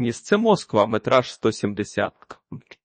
Місце Москва, метраж 170,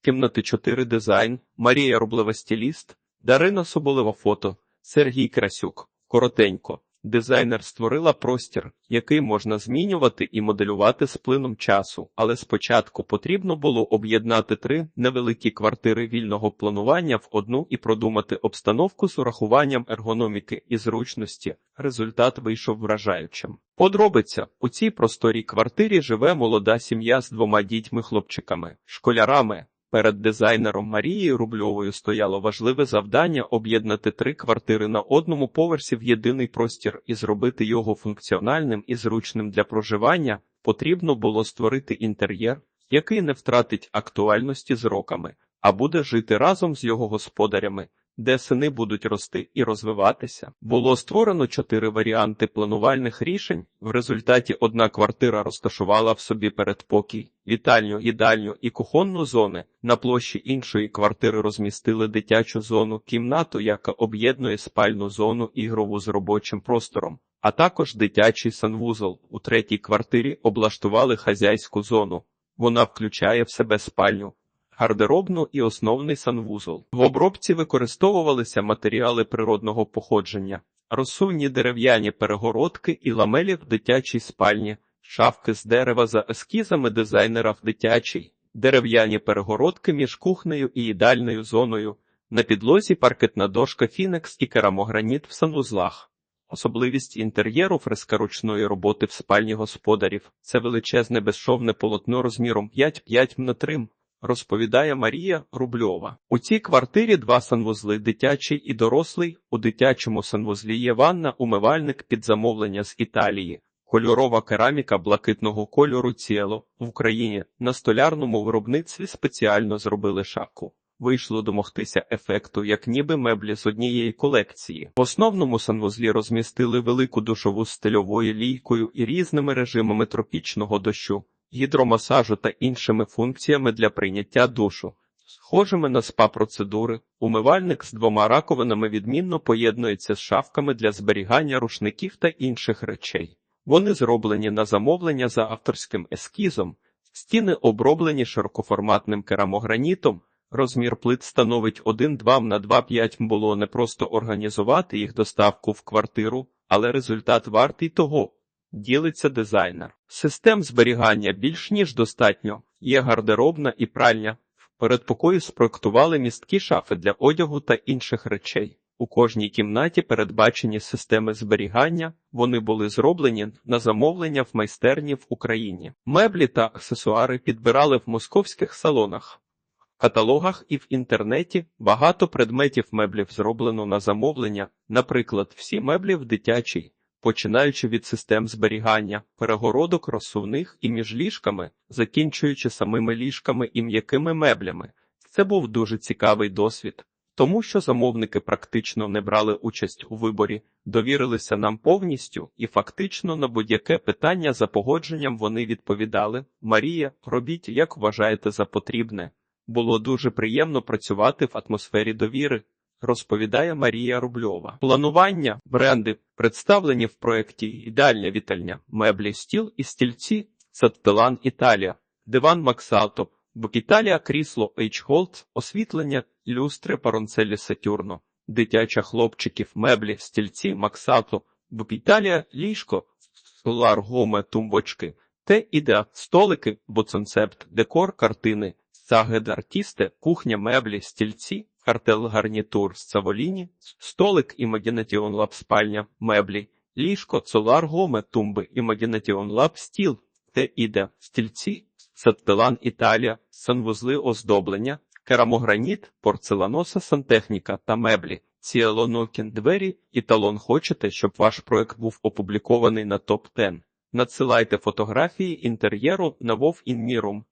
кімнати 4 дизайн, Марія Рублева стіліст, Дарина Соболева фото, Сергій Красюк. Коротенько. Дизайнер створила простір, який можна змінювати і моделювати з плином часу, але спочатку потрібно було об'єднати три невеликі квартири вільного планування в одну і продумати обстановку з урахуванням ергономіки і зручності. Результат вийшов вражаючим. Подробиця у цій просторій квартирі живе молода сім'я з двома дітьми-хлопчиками, школярами. Перед дизайнером Марією Рубльовою стояло важливе завдання об'єднати три квартири на одному поверсі в єдиний простір і зробити його функціональним і зручним для проживання. Потрібно було створити інтер'єр, який не втратить актуальності з роками, а буде жити разом з його господарями, де сини будуть рости і розвиватися. Було створено чотири варіанти планувальних рішень. В результаті одна квартира розташувала в собі передпокій, вітальню, їдальню і кухонну зони. На площі іншої квартири розмістили дитячу зону, кімнату, яка об'єднує спальну зону ігрову з робочим простором. А також дитячий санвузол. У третій квартирі облаштували хазяйську зону. Вона включає в себе спальню, гардеробну і основний санвузол. В обробці використовувалися матеріали природного походження, розсувні дерев'яні перегородки і ламелі в дитячій спальні, шафки з дерева за ескізами дизайнера в дитячій, дерев'яні перегородки між кухнею і їдальною зоною, на підлозі паркетна дошка Фінекс і керамограніт в санвузлах. Особливість інтер'єру фреска ручної роботи в спальні господарів це величезне безшовне полотно розміром 5-5 на 3, розповідає Марія Рубльова. У цій квартирі два санвузли дитячий і дорослий. У дитячому санвузлі є ванна, умивальник під замовлення з Італії. Кольорова кераміка блакитного кольору ціло в Україні на столярному виробництві спеціально зробили шаку. Вийшло домогтися ефекту, як ніби меблі з однієї колекції. В основному санвузлі розмістили велику душову з стильовою лійкою і різними режимами тропічного дощу, гідромасажу та іншими функціями для прийняття душу. Схожими на спа-процедури, умивальник з двома раковинами відмінно поєднується з шафками для зберігання рушників та інших речей. Вони зроблені на замовлення за авторським ескізом, стіни оброблені широкоформатним керамогранітом. Розмір плит становить 1,2 на 2,5 було не просто організувати їх доставку в квартиру, але результат вартий того. Ділиться дизайнер. Систем зберігання більш ніж достатньо. Є гардеробна і пральня. В передпокої спроектували місткі шафи для одягу та інших речей. У кожній кімнаті передбачені системи зберігання, вони були зроблені на замовлення в майстерні в Україні. Меблі та аксесуари підбирали в московських салонах каталогах і в інтернеті багато предметів меблів зроблено на замовлення, наприклад, всі меблі в дитячій, починаючи від систем зберігання, перегородок розсувних і між ліжками, закінчуючи самими ліжками і м'якими меблями. Це був дуже цікавий досвід. Тому що замовники практично не брали участь у виборі, довірилися нам повністю, і фактично на будь-яке питання за погодженням вони відповідали: Марія, робіть, як вважаєте за потрібне. Було дуже приємно працювати в атмосфері довіри, розповідає Марія Рубльова. Планування, бренди представлені в проєкті Ідеальня вітальня, меблі, стіл і стільці, Саттелан Італія, диван Максалто, Бок Італія, крісло Ейчхолд, освітлення, люстри Паронцелі Сатюрно, дитяча хлопчиків, меблі, стільці, Максато, Бок Італія, ліжко, Солар Гоме, тумбочки, те ідеа, столики, боцонцепт, декор, картини. Сагед артісте, кухня, меблі, стільці, картел гарнітур з цаволіні, столик Імагінатіон лаб спальня, меблі, ліжко, цолар гоме, тумби, Імагінатіон лаб стіл, те іде, стільці, саттелан Італія, санвузли оздоблення, керамограніт, порцеланоса сантехніка та меблі. Ціелонокін двері і талон хочете, щоб ваш проект був опублікований на топ 10 Надсилайте фотографії інтер'єру на Вов Інмірум.